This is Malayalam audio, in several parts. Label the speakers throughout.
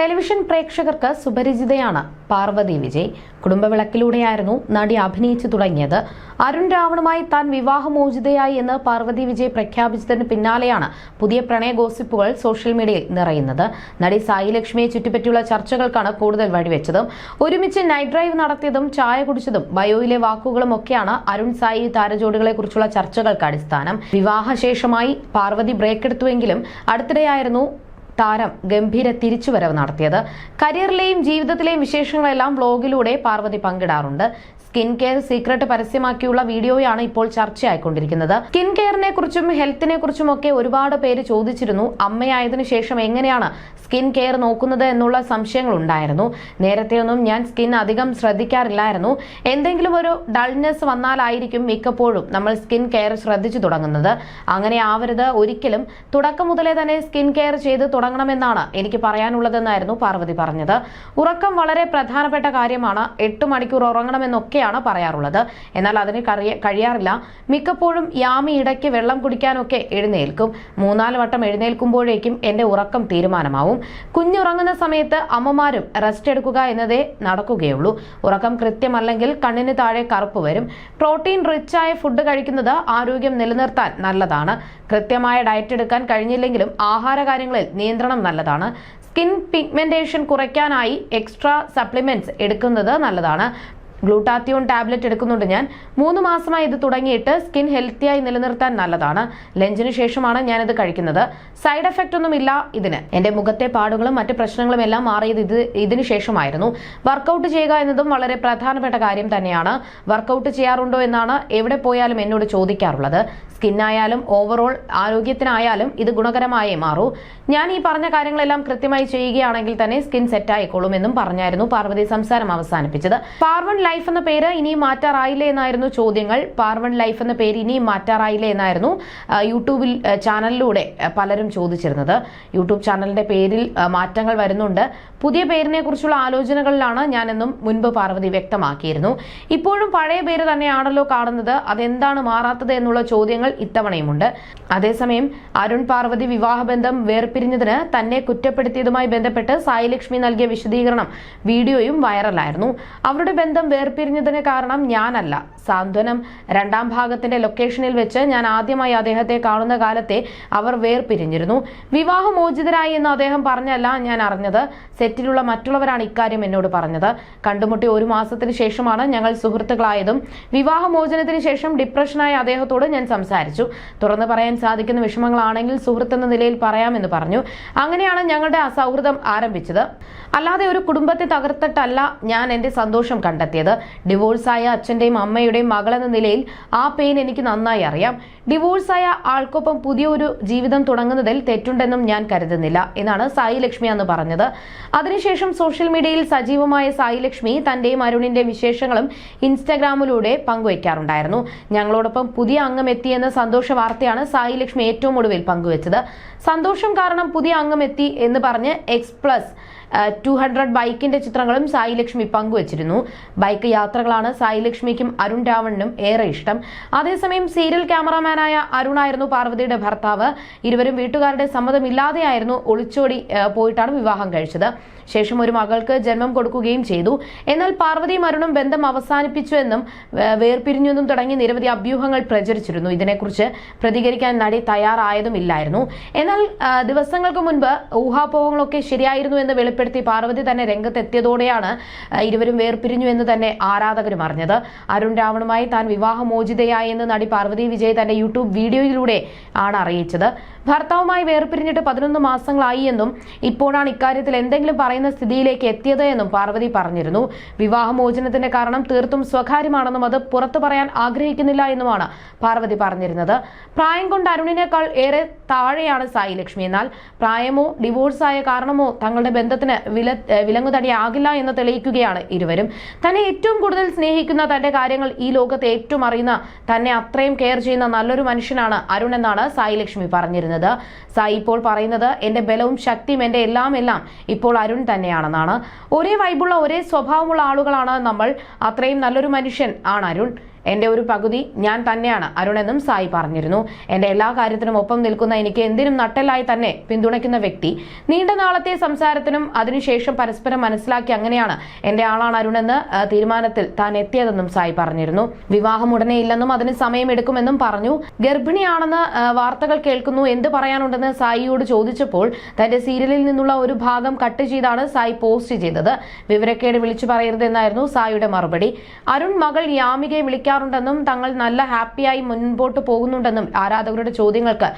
Speaker 1: ടെലിവിഷൻ പ്രേക്ഷകർക്ക് സുപരിചിതയാണ് പാർവതി വിജയ്. കുടുംബവിളക്കിലൂടെയായിരുന്നു നടി അഭിനയിച്ചു തുടങ്ങിയത്. അരുൺ രാവണുമായി താൻ വിവാഹമോചിതയായി എന്ന് പാർവതി വിജയ് പ്രഖ്യാപിച്ചതിന് പിന്നാലെയാണ് പുതിയ പ്രണയ ഗോസിപ്പുകൾ സോഷ്യൽ മീഡിയയിൽ നിറയുന്നത്. നടി സായി ലക്ഷ്മിയെ ചുറ്റിപ്പറ്റിയുള്ള ചർച്ചകൾക്കാണ് കൂടുതൽ വഴിവെച്ചതും. ഒരുമിച്ച് നൈറ്റ് ഡ്രൈവ് നടത്തിയതും ചായ കുടിച്ചതും ബയോയിലെ വാക്കുകളും ഒക്കെയാണ് അരുൺ സായി താരജോഡികളെ കുറിച്ചുള്ള ചർച്ചകൾക്ക് അടിസ്ഥാനം. വിവാഹശേഷമായി പാർവതി ബ്രേക്ക് എടുത്തുവെങ്കിലും അടുത്തിടെയായിരുന്നു താരം ഗംഭീര തിരിച്ചുവരവ് നടത്തിയത്. കരിയറിലെയും ജീവിതത്തിലെയും വിശേഷങ്ങളെല്ലാം വ്ലോഗിലൂടെ പാർവതി പങ്കിടാറുണ്ട്. സ്കിൻ കെയർ സീക്രട്ട് പരസ്യമാക്കിയുള്ള വീഡിയോയാണ് ഇപ്പോൾ ചർച്ചയായിക്കൊണ്ടിരിക്കുന്നത്. സ്കിൻ കെയറിനെ കുറിച്ചും ഹെൽത്തിനെ കുറിച്ചും ഒക്കെ ഒരുപാട് പേര് ചോദിച്ചിരുന്നു. അമ്മയായതിനു ശേഷം എങ്ങനെയാണ് സ്കിൻ കെയർ നോക്കുന്നത് എന്നുള്ള സംശയങ്ങൾ ഉണ്ടായിരുന്നു. നേരത്തെയൊന്നും ഞാൻ സ്കിൻ അധികം ശ്രദ്ധിക്കാറില്ലായിരുന്നു. എന്തെങ്കിലും ഒരു ഡൾനെസ് വന്നാലായിരിക്കും മിക്കപ്പോഴും നമ്മൾ സ്കിൻ കെയർ ശ്രദ്ധിച്ചു തുടങ്ങുന്നത്. അങ്ങനെ ആവരുത്. ഒരിക്കലും തുടക്കം മുതലേ തന്നെ സ്കിൻ കെയർ ചെയ്ത് തുടങ്ങണമെന്നാണ് എനിക്ക് പറയാനുള്ളതെന്നായിരുന്നു പാർവതി പറഞ്ഞത്. ഉറക്കം വളരെ പ്രധാനപ്പെട്ട കാര്യമാണ്. എട്ട് മണിക്കൂർ ഉറങ്ങണമെന്നൊക്കെയാണ് പറയാറുള്ളത്. എന്നാൽ അതിന് കഴിയാറില്ല. മിക്കപ്പോഴും യാമി ഇടയ്ക്ക് വെള്ളം കുടിക്കാനൊക്കെ എഴുന്നേൽക്കും. മൂന്നാൽ വട്ടം എഴുന്നേൽക്കുമ്പോഴേക്കും എന്റെ ഉറക്കം തീരുമാനമാവും. കുഞ്ഞുറങ്ങുന്ന സമയത്ത് അമ്മമാരും റെസ്റ്റ് എടുക്കുക എന്നതേ നടക്കുകയുള്ളൂ. ഉറക്കം കൃത്യമല്ലെങ്കിൽ കണ്ണിന് താഴെ കറുപ്പ് വരും. പ്രോട്ടീൻ റിച്ച് ആയ ഫുഡ് കഴിക്കുന്നത് ആരോഗ്യം നിലനിർത്താൻ നല്ലതാണ്. കൃത്യമായ ഡയറ്റ് എടുക്കാൻ കഴിഞ്ഞില്ലെങ്കിലും ആഹാര കാര്യങ്ങളിൽ നിയന്ത്രണം നല്ലതാണ്. സ്കിൻ പിഗ്മെന്റേഷൻ കുറയ്ക്കാനായി എക്സ്ട്രാ സപ്ലിമെന്റ്സ് എടുക്കുന്നത് നല്ലതാണ്. ഗ്ലൂട്ടാത്തിയോൺ ടാബ്ലറ്റ് എടുക്കുന്നുണ്ട് ഞാൻ. മൂന്ന് മാസമായി ഇത് തുടങ്ങിയിട്ട് സ്കിൻ ഹെൽത്തിയായി നിലനിർത്താൻ നല്ലതാണ്. ലഞ്ചിന് ശേഷമാണ് ഞാൻ ഇത് കഴിക്കുന്നത്. സൈഡ് എഫക്റ്റ് ഒന്നും ഇല്ല ഇതിന്. എന്റെ മുഖത്തെ പാടുകളും മറ്റ് പ്രശ്നങ്ങളും എല്ലാം മാറിയത് ഇത് ഇതിനു ശേഷമായിരുന്നു. വർക്കൗട്ട് ചെയ്യുക എന്നതും വളരെ പ്രധാനപ്പെട്ട കാര്യം തന്നെയാണ്. വർക്കൗട്ട് ചെയ്യാറുണ്ടോ എന്നാണ് എവിടെ പോയാലും എന്നോട് ചോദിക്കാറുള്ളത്. സ്കിന്നായാലും ഓവറോൾ ആരോഗ്യത്തിനായാലും ഇത് ഗുണകരമായേ മാറൂ. ഞാൻ ഈ പറഞ്ഞ കാര്യങ്ങളെല്ലാം കൃത്യമായി ചെയ്യുകയാണെങ്കിൽ തന്നെ സ്കിൻ സെറ്റ് ആയിക്കോളും എന്നും പറഞ്ഞായിരുന്നു പാർവതി സംസാരം അവസാനിപ്പിച്ചത്. പാർവൺ ലൈഫ് എന്ന പേര് ഇനിയും മാറ്റാറായില്ലേ എന്നായിരുന്നു ചോദ്യങ്ങൾ. പാർവൺ ലൈഫ് എന്ന പേര് ഇനിയും മാറ്റാറായില്ലേ എന്നായിരുന്നു യൂട്യൂബിൽ ചാനലിലൂടെ പലരും ചോദിച്ചിരുന്നത്. യൂട്യൂബ് ചാനലിന്റെ പേരിൽ മാറ്റങ്ങൾ വരുന്നുണ്ട്. പുതിയ പേരിനെ കുറിച്ചുള്ള ആലോചനകളിലാണ് ഞാനെന്നും മുൻപ് പാർവതി വ്യക്തമാക്കിയിരുന്നു. ഇപ്പോഴും പഴയ പേര് തന്നെയാണല്ലോ കാണുന്നത്. അതെന്താണ് മാറാത്തത് എന്നുള്ള ചോദ്യങ്ങൾ ഇത്തവണയുമുണ്ട്. അതേസമയം അരുൺ പാർവതി വിവാഹബന്ധം വേർപിരിഞ്ഞതിന് തന്നെ കുറ്റപ്പെടുത്തിയതുമായി ബന്ധപ്പെട്ട് സായി ലക്ഷ്മി നൽകിയ വിശദീകരണം വീഡിയോയും വൈറലായിരുന്നു. അവരുടെ ബന്ധം വേർപിരിഞ്ഞതിന് കാരണം ഞാനല്ല. സാന്ത്വനം രണ്ടാം ഭാഗത്തിന്റെ ലൊക്കേഷനിൽ വെച്ച് ഞാൻ ആദ്യമായി അദ്ദേഹത്തെ കാണുന്ന കാലത്തെ അവർ വേർപിരിഞ്ഞിരുന്നു. വിവാഹമോചിതരായി എന്ന് അദ്ദേഹം പറഞ്ഞല്ല ഞാൻ അറിഞ്ഞത്. സെറ്റിലുള്ള മറ്റുള്ളവരാണ് ഇക്കാര്യം എന്നോട് പറഞ്ഞത്. കണ്ടുമുട്ടി ഒരു മാസത്തിന് ശേഷമാണ് ഞങ്ങൾ സുഹൃത്തുക്കളായതും വിവാഹമോചനത്തിന് ശേഷം ഡിപ്രഷനായ അദ്ദേഹത്തോട് ഞാൻ സംസാരിച്ചു. തുറന്നു പറയാൻ സാധിക്കുന്ന വിഷമങ്ങളാണെങ്കിൽ സുഹൃത്തെന്ന നിലയിൽ പറയാമെന്ന് പറഞ്ഞു. അങ്ങനെയാണ് ഞങ്ങളുടെ ആ സൗഹൃദം ആരംഭിച്ചത്. അല്ലാതെ ഒരു കുടുംബത്തെ തകർത്തിട്ടല്ല ഞാൻ എന്റെ സന്തോഷം കണ്ടെത്തിയത്. ഡിവോഴ്സായ അച്ഛന്റെയും അമ്മയുടെയും മകളെന്ന നിലയിൽ ആ പെയിൻ എനിക്ക് നന്നായി അറിയാം. ഡിവോഴ്സായ ആൾക്കൊപ്പം പുതിയൊരു ജീവിതം തുടങ്ങുന്നതിൽ തെറ്റുണ്ടെന്നും ഞാൻ കരുതുന്നില്ല എന്നാണ് സായി ലക്ഷ്മി അന്ന് പറഞ്ഞത്. അതിനുശേഷം സോഷ്യൽ മീഡിയയിൽ സജീവമായ സായി ലക്ഷ്മി തന്റെയും അരുണിന്റെ വിശേഷങ്ങളും ഇൻസ്റ്റാഗ്രാമിലൂടെ പങ്കുവയ്ക്കാറുണ്ടായിരുന്നു. ഞങ്ങളോടൊപ്പം പുതിയ അംഗം എത്തിയെന്ന സന്തോഷ വാർത്തയാണ് സായി ലക്ഷ്മി ഏറ്റവും ഒടുവിൽ പങ്കുവച്ചത്. സന്തോഷം കാരണം പുതിയ അംഗം എത്തി എന്ന് പറഞ്ഞ് എക്സ് പ്ലസ് ടു ഹൺഡ്രഡ് ബൈക്കിന്റെ ചിത്രങ്ങളും സായി ലക്ഷ്മി പങ്കുവച്ചിരുന്നു. ബൈക്ക് യാത്രകളാണ് സായി ലക്ഷ്മിക്കും അരുൺ രാവണിനും ഏറെ ഇഷ്ടം. അതേസമയം സീരിയൽ ക്യാമറാമാനായ അരുണായിരുന്നു പാർവതിയുടെ ഭർത്താവ്. ഇരുവരും വീട്ടുകാരുടെ സമ്മതമില്ലാതെയായിരുന്നു ഒളിച്ചോടി പോയിട്ടാണ് വിവാഹം കഴിച്ചത്. ശേഷം ഒരു മകൾക്ക് ജന്മം കൊടുക്കുകയും ചെയ്തു. എന്നാൽ പാർവതി അരുണും ബന്ധം അവസാനിപ്പിച്ചു എന്നും വേർപിരിഞ്ഞെന്നും തുടങ്ങി നിരവധി അഭ്യൂഹങ്ങൾ പ്രചരിച്ചിരുന്നു. ഇതിനെക്കുറിച്ച് പ്രതികരിക്കാൻ നടി തയ്യാറായതുമില്ലായിരുന്നു. എന്നാൽ ദിവസങ്ങൾക്ക് മുൻപ് ഊഹാപോഹങ്ങളൊക്കെ ശരിയായിരുന്നു എന്ന് വെളിപ്പെടുത്തി പാർവതി തന്നെ രംഗത്തെത്തിയതോടെയാണ് ഇരുവരും വേർപിരിഞ്ഞു എന്ന് തന്നെ ആരാധകരും അറിഞ്ഞത്. അരുൺ രാവണുമായി താൻ വിവാഹമോചിതയായി എന്ന് നടി പാർവതി വിജയ് തന്റെ യൂട്യൂബ് വീഡിയോയിലൂടെ ആണ് അറിയിച്ചത്. ഭർത്താവുമായി വേർപിരിഞ്ഞിട്ട് പതിനൊന്ന് മാസങ്ങളായി എന്നും ഇപ്പോഴാണ് ഇക്കാര്യത്തിൽ എന്തെങ്കിലും പറയുന്ന സ്ഥിതിയിലേക്ക് എത്തിയത് എന്നും പാർവതി പറഞ്ഞിരുന്നു. വിവാഹമോചനത്തിന്റെ കാരണം തീർത്തും സ്വകാര്യമാണെന്നും അത് പുറത്തു പറയാൻ ആഗ്രഹിക്കുന്നില്ല എന്നുമാണ് പാർവതി പറഞ്ഞിരുന്നത്. പ്രായം കൊണ്ട് അരുണിനേക്കാൾ ഏറെ താഴെയാണ് സായി ലക്ഷ്മി. എന്നാൽ പ്രായമോ ഡിവോഴ്സായ കാരണമോ തങ്ങളുടെ ബന്ധത്തിന് വില വിലങ്ങുതടിയാകില്ല എന്ന് തെളിയിക്കുകയാണ് ഇരുവരും. തന്നെ ഏറ്റവും കൂടുതൽ സ്നേഹിക്കുന്ന തന്റെ കാര്യങ്ങൾ ഈ ലോകത്ത് ഏറ്റവും അറിയുന്ന തന്നെ അത്രയും കെയർ ചെയ്യുന്ന നല്ലൊരു മനുഷ്യനാണ് അരുൺ എന്നാണ് സായി ലക്ഷ്മി പറഞ്ഞിരുന്നത്. സായി ഇപ്പോൾ പറയുന്നത് എന്റെ ബലവും ശക്തിയും എന്റെ എല്ലാം എല്ലാം ഇപ്പോൾ അരുൺ തന്നെയാണെന്നാണ്. ഒരേ വൈബുള്ള ഒരേ സ്വഭാവമുള്ള ആളുകളാണ് നമ്മൾ. അത്രയും നല്ലൊരു മനുഷ്യൻ ആണ് അരുൺ. എന്റെ ഒരു പകുതി ഞാൻ തന്നെയാണ്. അരുണെന്നും സായി പറഞ്ഞിരുന്നു. എന്റെ എല്ലാ കാര്യത്തിനും ഒപ്പം നിൽക്കുന്ന എനിക്ക് എന്തിനും നട്ടലായി തന്നെ പിന്തുണയ്ക്കുന്ന വ്യക്തി. നീണ്ട നാളത്തെ സംസാരത്തിനും അതിനുശേഷം പരസ്പരം മനസ്സിലാക്കി അങ്ങനെയാണ് എന്റെ ആളാണ് അരുണെന്ന് തീരുമാനത്തിൽ താൻ എത്തിയതെന്നും സായി പറഞ്ഞിരുന്നു. വിവാഹം ഉടനെ ഇല്ലെന്നും അതിന് സമയമെടുക്കുമെന്നും പറഞ്ഞു. ഗർഭിണിയാണെന്ന് വാർത്തകൾ കേൾക്കുന്നു. എന്ത് പറയാനുണ്ടെന്ന് സായിയോട് ചോദിച്ചപ്പോൾ തന്റെ സീരിയലിൽ നിന്നുള്ള ഒരു ഭാഗം കട്ട് ചെയ്താണ് സായി പോസ്റ്റ് ചെയ്തത്. വിവരക്കേട് വിളിച്ചു പറയരുതെന്നായിരുന്നു സായിയുടെ മറുപടി. അരുൺ മകൾ യാമികയെ വിളിക്കാറുണ്ടെന്നും തങ്ങൾ നല്ല ഹാപ്പിയായി മുൻപോട്ട് പോകുന്നുണ്ടെന്നും ആരാധകരുടെ ചോദ്യങ്ങൾക്ക്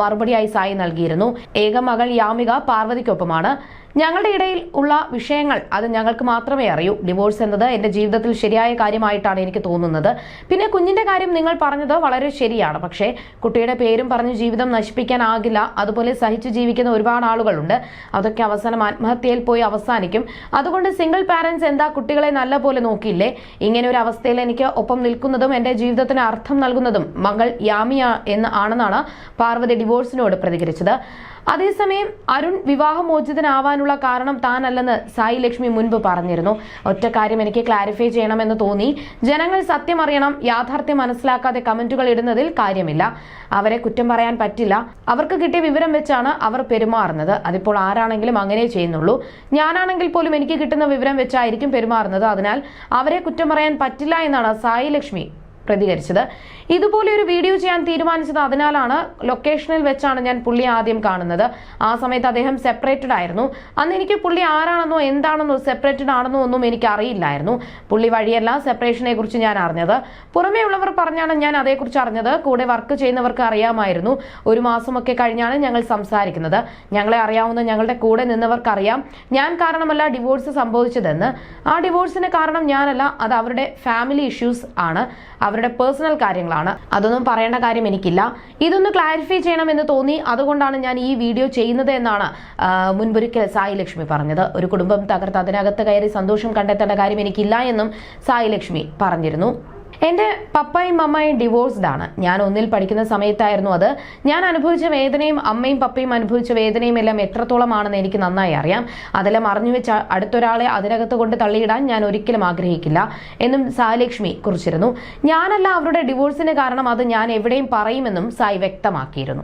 Speaker 1: മറുപടിയായി സായി നൽകിയിരുന്നു. ഏക മകൾ യാമിക പാർവതിക്കൊപ്പമാണ്. ഞങ്ങളുടെ ഇടയിൽ ഉള്ള വിഷയങ്ങൾ അത് ഞങ്ങൾക്ക് മാത്രമേ അറിയൂ. ഡിവോഴ്സ് എന്നത് എന്റെ ജീവിതത്തിൽ ശരിയായ കാര്യമായിട്ടാണ് എനിക്ക് തോന്നുന്നത്. പിന്നെ കുഞ്ഞിന്റെ കാര്യം നിങ്ങൾ പറഞ്ഞത് വളരെ ശരിയാണ്. പക്ഷേ കുട്ടിയുടെ പേരും പറഞ്ഞ് ജീവിതം നശിപ്പിക്കാനാകില്ല അതുപോലെ സഹിച്ചു ജീവിക്കുന്ന ഒരുപാട് ആളുകളുണ്ട്. അതൊക്കെ അവസാനം ആത്മഹത്യയിൽ പോയി അവസാനിക്കും. അതുകൊണ്ട് സിംഗിൾ പാരന്റ്സ് എന്താ കുട്ടികളെ നല്ല പോലെ നോക്കിയില്ലേ? ഇങ്ങനെ ഒരു അവസ്ഥയിൽ എനിക്ക് ഒപ്പം നിൽക്കുന്നതും എന്റെ ജീവിതത്തിന് അർത്ഥം നൽകുന്നതും മകൾ യാമിയ എന്ന് ആണെന്നാണ് പാർവതി ഡിവോഴ്സിനോട് പ്രതികരിച്ചത്. അതേസമയം അരുൺ വിവാഹമോചിതനാവാനുള്ള കാരണം താനല്ലെന്ന് സായി ലക്ഷ്മി മുൻപ് പറഞ്ഞിരുന്നു. ഒറ്റ കാര്യം എനിക്ക് ക്ലാരിഫൈ ചെയ്യണമെന്ന് തോന്നി. ജനങ്ങൾ സത്യം അറിയണം യാഥാർത്ഥ്യം മനസ്സിലാക്കാതെ കമന്റുകൾ ഇടുന്നതിൽ കാര്യമില്ല. അവരെ കുറ്റം പറയാൻ പറ്റില്ല. അവർക്ക് കിട്ടിയ വിവരം വെച്ചാണ് അവർ പെരുമാറുന്നത്. അതിപ്പോൾ ആരാണെങ്കിലും അങ്ങനെ ചെയ്യുന്നുള്ളൂ. ഞാനാണെങ്കിൽ പോലും എനിക്ക് കിട്ടുന്ന വിവരം വെച്ചായിരിക്കും പെരുമാറുന്നത്. അതിനാൽ അവരെ കുറ്റം പറയാൻ പറ്റില്ല എന്നാണ് സായി ലക്ഷ്മി പ്രതികരിച്ചത്. ഇതുപോലെ ഒരു വീഡിയോ ചെയ്യാൻ തീരുമാനിച്ചത് അതിനാലാണ് ലൊക്കേഷനിൽ വെച്ചാണ് ഞാൻ പുള്ളി ആദ്യം കാണുന്നത്. ആ സമയത്ത് അദ്ദേഹം സെപ്പറേറ്റഡ് ആയിരുന്നു. അന്ന് എനിക്ക് പുള്ളി ആരാണെന്നോ എന്താണെന്നോ സെപ്പറേറ്റഡ് ആണെന്നോ ഒന്നും എനിക്ക് അറിയില്ലായിരുന്നു. പുള്ളി വഴിയല്ല സെപ്പറേഷനെ കുറിച്ച് ഞാൻ അറിഞ്ഞത്. പുറമേ ഉള്ളവർ പറഞ്ഞാണ് ഞാൻ അതേക്കുറിച്ച് അറിഞ്ഞത്. കൂടെ വർക്ക് ചെയ്യുന്നവർക്ക് അറിയാമായിരുന്നു. ഒരു മാസമൊക്കെ കഴിഞ്ഞാണ് ഞങ്ങൾ സംസാരിക്കുന്നത്. ഞങ്ങളെ അറിയാവുന്ന ഞങ്ങളുടെ കൂടെ നിന്നവർക്കറിയാം ഞാൻ കാരണമല്ല ഡിവോഴ്സ് സംഭവിച്ചതെന്ന്. ആ ഡിവോഴ്സിന് കാരണം ഞാനല്ല. അത് അവരുടെ ഫാമിലി ഇഷ്യൂസ് ആണ്. അവരുടെ പേഴ്സണൽ കാര്യങ്ങളാണ്. അതൊന്നും പറയേണ്ട കാര്യം എനിക്കില്ല. ഇതൊന്ന് ക്ലാരിഫൈ ചെയ്യണമെന്ന് തോന്നി. അതുകൊണ്ടാണ് ഞാൻ ഈ വീഡിയോ ചെയ്യുന്നത് എന്നാണ് മുൻപൊരിക്കൽ സായി ലക്ഷ്മി പറഞ്ഞത്. ഒരു കുടുംബം തകർത്ത് അതിനകത്ത് കയറി സന്തോഷം കണ്ടെത്തേണ്ട കാര്യം എനിക്കില്ല എന്നും സായി ലക്ഷ്മി പറഞ്ഞിരുന്നു. എന്റെ പപ്പയും അമ്മയും ഡിവോഴ്സ്ഡ് ആണ്. ഞാൻ ഒന്നിൽ പഠിക്കുന്ന സമയത്തായിരുന്നു അത്. ഞാൻ അനുഭവിച്ച വേദനയും അമ്മയും പപ്പയും അനുഭവിച്ച വേദനയും എല്ലാം എത്രത്തോളമാണെന്ന് എനിക്ക് നന്നായി അറിയാം. അതെല്ലാം അറിഞ്ഞു വെച്ച അടുത്തൊരാളെ അതിനകത്ത് കൊണ്ട് തള്ളിയിടാൻ ഞാൻ ഒരിക്കലും ആഗ്രഹിക്കില്ല എന്നും സായലക്ഷ്മി കുറിച്ചിരുന്നു. ഞാനല്ല അവരുടെ ഡിവോഴ്സിന് കാരണം അത് ഞാൻ എവിടെയും പറയുമെന്നും സായി വ്യക്തമാക്കിയിരുന്നു.